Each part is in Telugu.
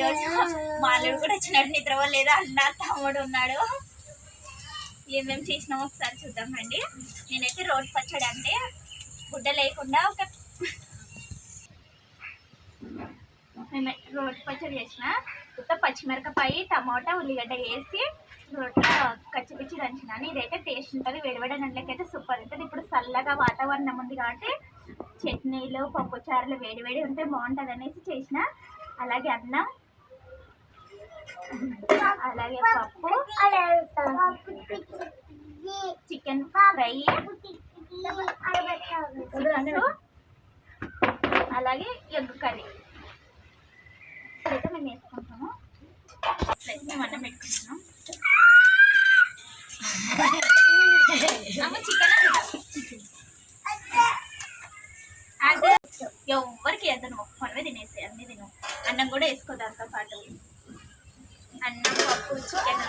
ఈరోజు మా అల్లుడు కూడా వచ్చినాడు లేదా అన్న తమ్ముడు ఉన్నాడు. ఏమేమి చేసినామో ఒకసారి చూద్దామండి. నేనైతే రోడ్ పచ్చడి అంటే గుడ్డ లేకుండా ఒక నేను రోడ్ పచ్చడి చేసిన. ఉత్త పచ్చిమిరపకాయ టమాటా ఉల్లిగడ్డ వేసి రోట్లో కచ్చిపిచ్చి దంచినాను ఇదైతే టేస్ట్ ఉంటుంది వేడివేడి నట్లకైతే సూపర్ ఉంటుంది. ఇప్పుడు చల్లగా వాతావరణం ఉంది కాబట్టి చట్నీలు పప్పుచారులు వేడివేడి ఉంటే బాగుంటుంది అనేసి చేసిన. అలాగే అన్నం అలాగే పప్పు చికెన్ ఫ్రై అలాగే ఎగ్ కర్రీ. అయితే మేము వేసుకుంటాము. మేము అన్నం పెట్టుకుంటున్నాం. చికెన్ ఎవరికి వేద్దాను మనమే తినేసి అన్నీ తిను. అన్నం కూడా వేసుకో దాంతో పాటు. అన్నం పప్పు చికెన్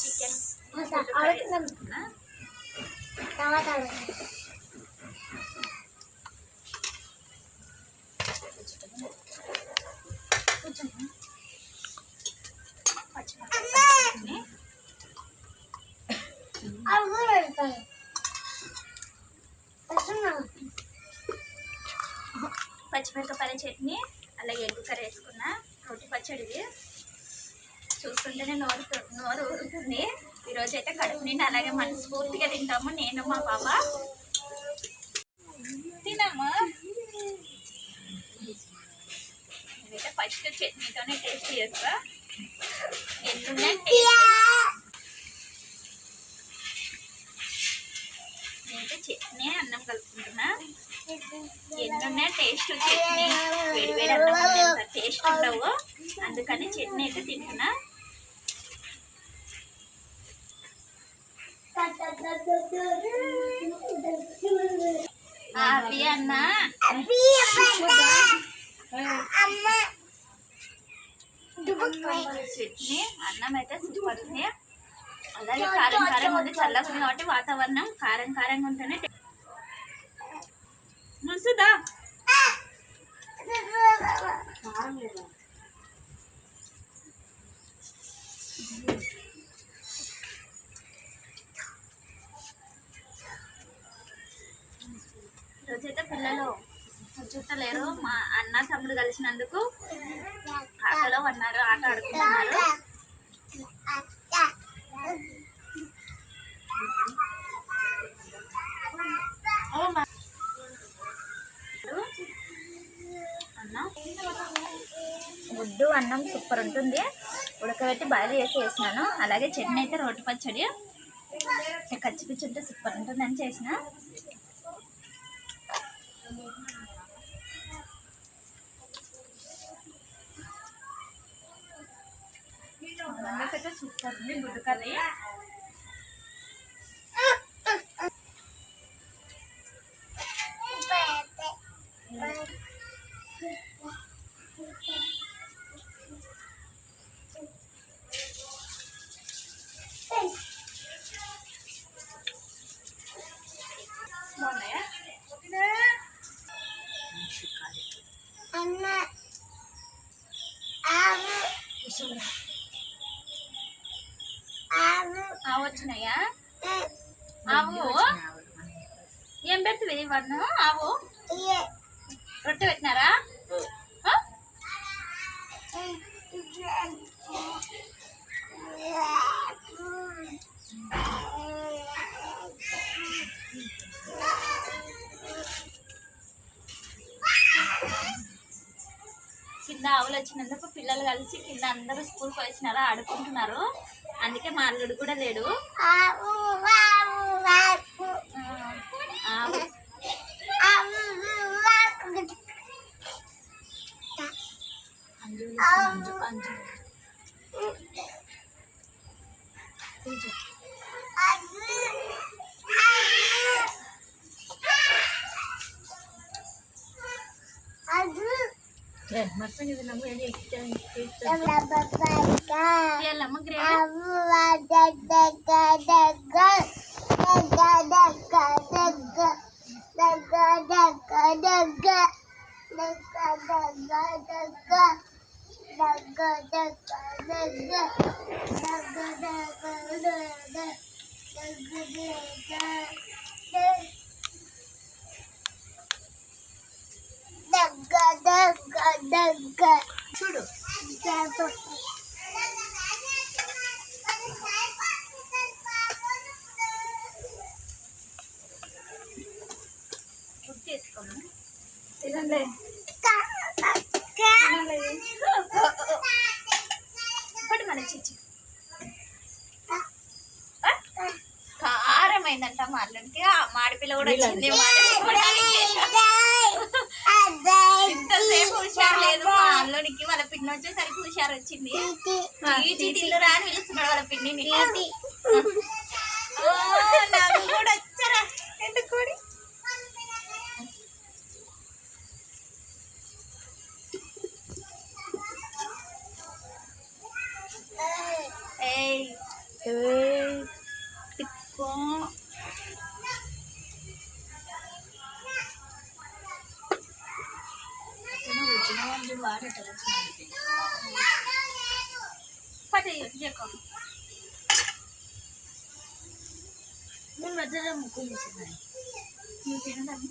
చికెన్ పచ్చిమిరపకాయలు పచ్చిమిరపకాయ చట్నీ అలాగే ఎగ్గు కర్రీ వేసుకున్న. రొట్టి పచ్చడిది చూస్తుంటేనే నోరు నోరు ఊరుతుంది. ఈరోజు అయితే కడుపు నిండి అలాగే మనస్ఫూర్తిగా తింటాము. నేను మా పాప. తినమ్మా నేనైతే ఫస్ట్ చట్నీతోనే టేస్ట్ చేస్తా. ఎన్నున్నాయి టేస్ట్ టేస్ట్ చట్నీ వేడి వేడి అన్నం టేస్ట్ ఉండవు అందుకని చట్నీ అయితే తింటున్నా. అవి అన్న. చట్నీ. అన్నం అయితే సూపర్ ఉంది. అలాగే కారం కారం ఉంది చల్లగా ఉంది కాబట్టి వాతావరణం కారం కారంగా ఉంటేనే ముసుదా. రోజైతే పిల్లలు చుట్టలేరు మా అన్న తమ్ముడు కలిసినందుకు ఆటలో ఉన్నారు ఆట ఆడుకుంటున్నారు. గుడ్డు అన్నం సూపర్ ఉంటుంది. ఉడకబెట్టి బాయిల్ చేసి వేసినాను. అలాగే చట్నీ అయితే రోటి పచ్చడి. కచ్చిపిచ్చి ఉంటే సూపర్ ఉంటుంది అని చేసిన అయితే సూపర్ ఉంది గుడ్డు కర్రీ. ఆవు. వచ్చినాయా? ఆవు? ఏం పెడుతుంది వాడిను? ఆవు? రొట్టె పెట్టినారా? ఆ? కింద ఆవులు వచ్చినందుకు పిల్లలు కలిసి కింద అందరూ స్కూల్కి వచ్చినారు ఆడుకుంటున్నారు. అందుకే మా అల్లుడు కూడా లేడు. ఇయ్యాలమ్మ గ్రేవీ మా అల్లుడికి కూడా వచ్చింది ఇంతసేపు హుషారు లేదు మా అల్లుడికి వాళ్ళ పిన్ని వచ్చేసరికి హుషారు వచ్చింది. రా అని పిలుస్తున్నాడు వాళ్ళ పిన్నిని. పట్టు చెక్కో నువ్వు తినదమ్మ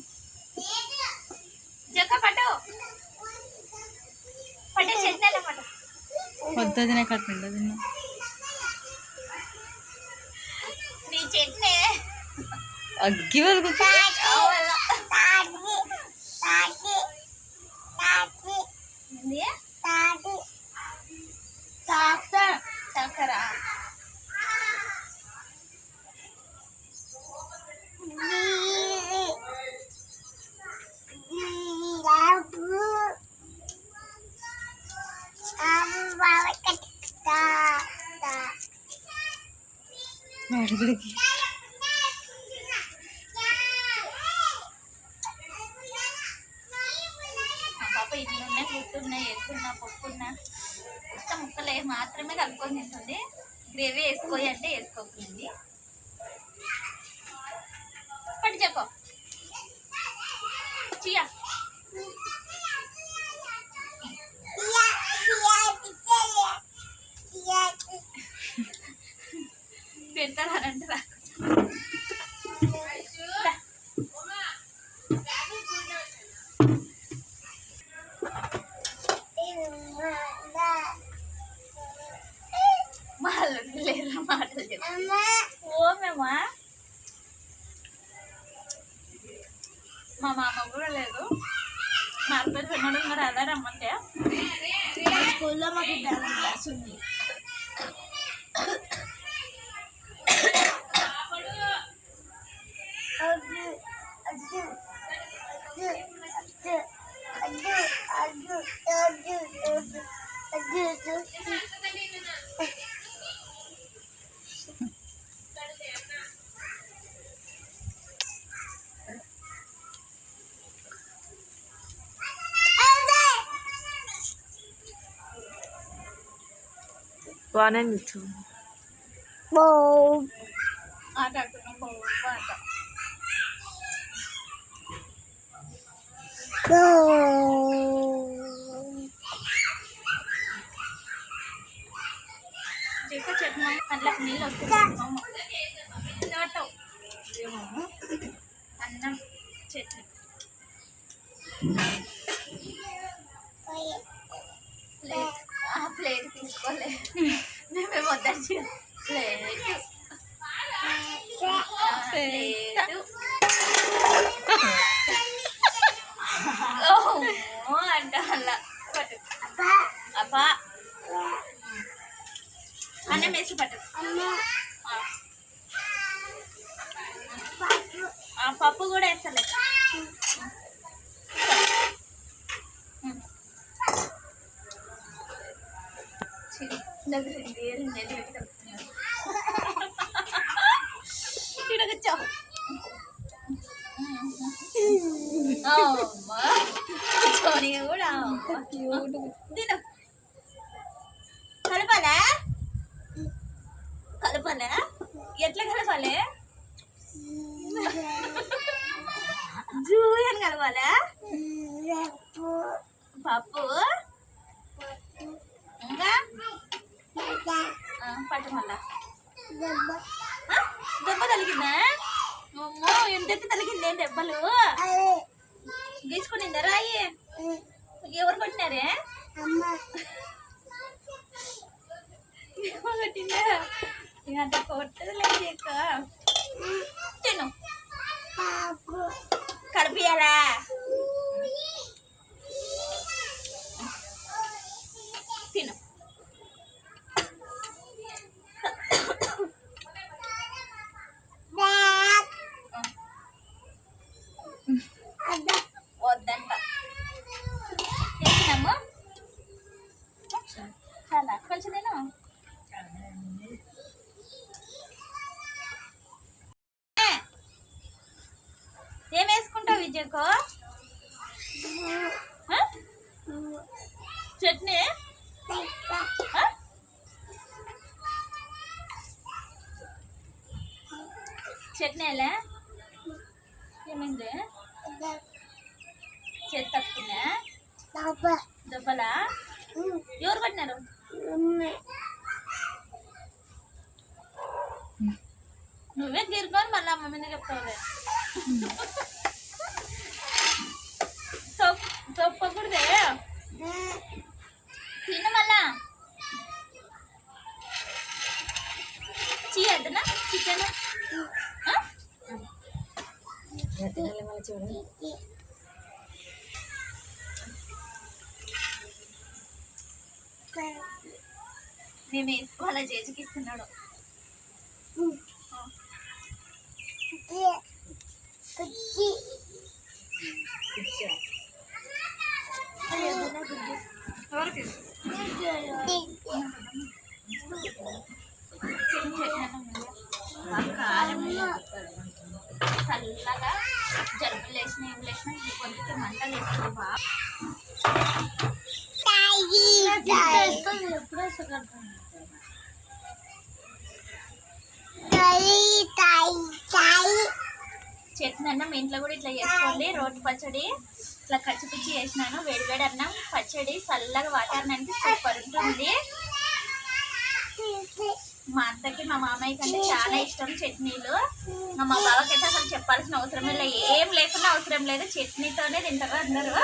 జక్క పట్టు పట్టు చెట్ల పట్టు వద్దదినే కట్టండి తిన్నా నీ చెట్నే అగ్గి వరకు మాత్రమే కలుపుకొని తింటుంది గ్రేవీ వేసుకోయి అంటే వేసుకోకండి. పట్టు చెప్పు. చియా. పెడతారంటారా వాళ్ళు లేరు మాటలు చెప్పు ఓ మేమా మా మామ కూడా లేదు మా అబ్బాయి తినడం కూడా అలా రమ్మంటే స్కూల్లో మాకు డాన్స్ క్లాస్ ఉంది బాగానే తెచ్చు ఆట ఆడుతున్నాం బాబు ఆట జీక చెట్టు అందులో నీళ్ళు వస్తున్నాయి నోటం అన్నం చట్నీ play. ఆ? దెబ్బ తలిగిందా అమ్మో ఎంత తలిగింది ఏం దెబ్బలు? గీసుకునిందా? రాయి. ఎవరు కొట్టినారే? కొట్టిందా అంత కొట్టదు లేక తిను. కడిపియాలా తిను వద్దంట తిన్నాము చాలా కొంచెం తిను ఏం వేసుకుంటావు విజయకు ఆ? చట్నీ ఆ? చట్నీ ఎలా ఏమైంది? చేతి తట్టుకున్నా దెబ్బలా? ఎవరు పట్టినారు? నువ్వే తీరుకొని మళ్ళీ అమ్మ మీద చెప్తావులే. తొప్ తొప్పకూడదే తిను మళ్ళా చీయద్దునా చికెన్ మేము వేసుకోవాలా చేతికి ఇస్తున్నాడు. ఎవరికి చల్లగా జలుబులు వేసిన ఏం లేసిన ఈ కొంచెం మంటలు వేస్తుంది బాగా చట్నీ అన్నం ఇంట్లో కూడా ఇట్లా చేసుకోండి రోటి పచ్చడి. ఇట్లా కచ్చిపిచ్చి చేసినాను. వేడి వేడి అన్నం పచ్చడి చల్లగా వాతావరణానికి సూపర్ ఉంటుంది. మా అత్తకి మా మామయ్యకి అంటే చాలా ఇష్టం చట్నీలు. మా బావకి అయితే అసలు చెప్పాల్సిన అవసరం లేదు. ఏం లేకుండా అవసరం లేదు. చట్నీతోనే తింటారు అందరూ.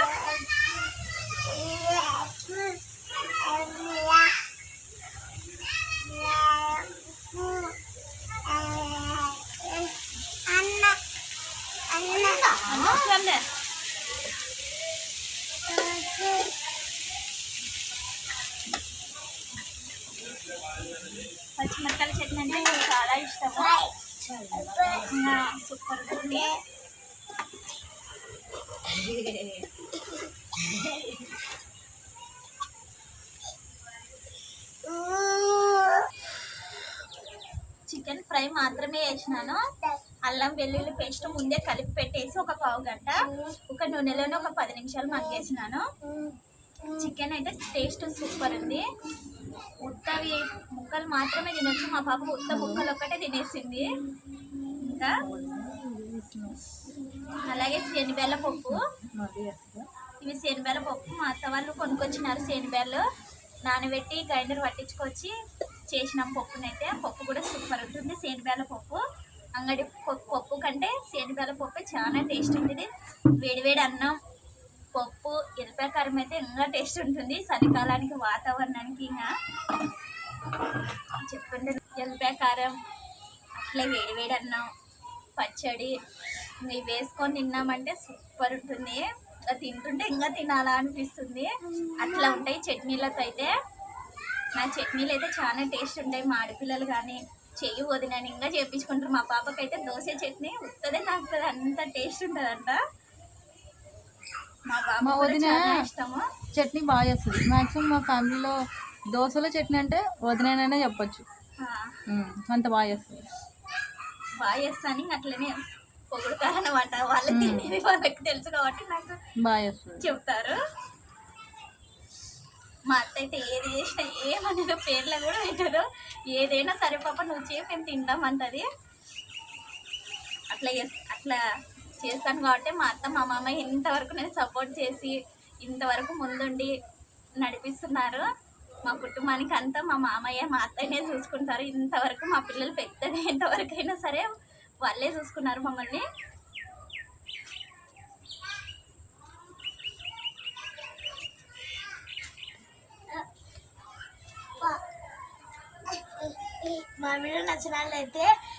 పచ్చిమిరకాయల చట్నీ అంటే నాకు చాలా ఇష్టము. సూపర్ చికెన్ ఫ్రై మాత్రమే వేసినాను అల్లం వెల్లుల్లి పేస్ట్ ముందే కలిపి పెట్టేసి ఒక పావు గంట ఒక నూనెలోనే ఒక పది నిమిషాలు మగ్గేసినాను. చికెన్ అయితే టేస్ట్ సూపర్ ఉంది. ఉత్తవి ముక్కలు మాత్రమే తినొచ్చు. మా పాప ఉత్త ముక్కలు ఒక్కటే తినేసింది. ఇంకా అలాగే శనిబెల్ల పప్పు ఇవి శనిబెల్ల పప్పు మా అత్త వాళ్ళు కొనుక్కొచ్చినారు శనిబెల్లు నానబెట్టి గ్రైండర్ పట్టించుకొచ్చి చేసినాం పప్పునైతే. పప్పు కూడా సూపర్ ఉంటుంది శనిబెల్ల పప్పు అంగడి పప్పు పప్పు కంటే శనిబెల్ల పప్పు చాలా టేస్ట్ ఉంటుంది. వేడివేడి అన్నం పప్పు ఎల్లిపాయ అయితే ఇంకా టేస్ట్ ఉంటుంది. చలికాలానికి వాతావరణానికి ఇంకా. చెప్పండి ఎల్లిపాయ కారం అట్లే వేడివేడి అన్నం పచ్చడి ఇవి వేసుకొని తిన్నామంటే సూపర్ ఉంటుంది. తింటుంటే ఇంకా తినాలా అనిపిస్తుంది. అట్లా ఉంటాయి చట్నీలతో అయితే. నా చట్నీలు అయితే చాలా టేస్ట్ ఉంటాయి. మా ఆడపిల్లలు కానీ చెయ్యి వదినని ఇంకా చేపించుకుంటారు. మా పాపకైతే దోశ చట్నీ ఉత్తదే నాకు అంత టేస్ట్ ఉంటుందంట. మా వదిన- చట్నీ బాగా చేస్తుంది. మ్యాక్సిమం మా ఫ్యామిలీలో దోశలో చట్నీ అంటే వదినైనా చెప్పొచ్చు. అంత బాగా చేస్తుంది. బాగా చేస్తాను అట్లనే పొగుడుతారనమాట వాళ్ళు తినేది వాళ్ళకి తెలుసు కాబట్టి నాకు బాగా వస్తుంది చెప్తారు. మా అత్త అయితే ఏది చేసినా ఏమనేదో పేర్లు కూడా పెట్టదు ఏదైనా సరే పాప నువ్వు చేయి మేము తింటాం అంటది అట్లా అట్లా చేస్తాను కాబట్టి మా అత్త మా మామయ్య ఇంతవరకు నేను సపోర్ట్ చేసి ఇంతవరకు ముందుండి నడిపిస్తున్నారు. మా కుటుంబానికి అంతా మా మామయ్య మా అత్తయ్యనే చూసుకుంటారు. ఇంతవరకు మా పిల్లలు పెద్దగా ఎంతవరకు అయినా సరే వాళ్ళే చూసుకున్నారు మమ్మల్ని. మా వీడియో నచ్చినట్లయితే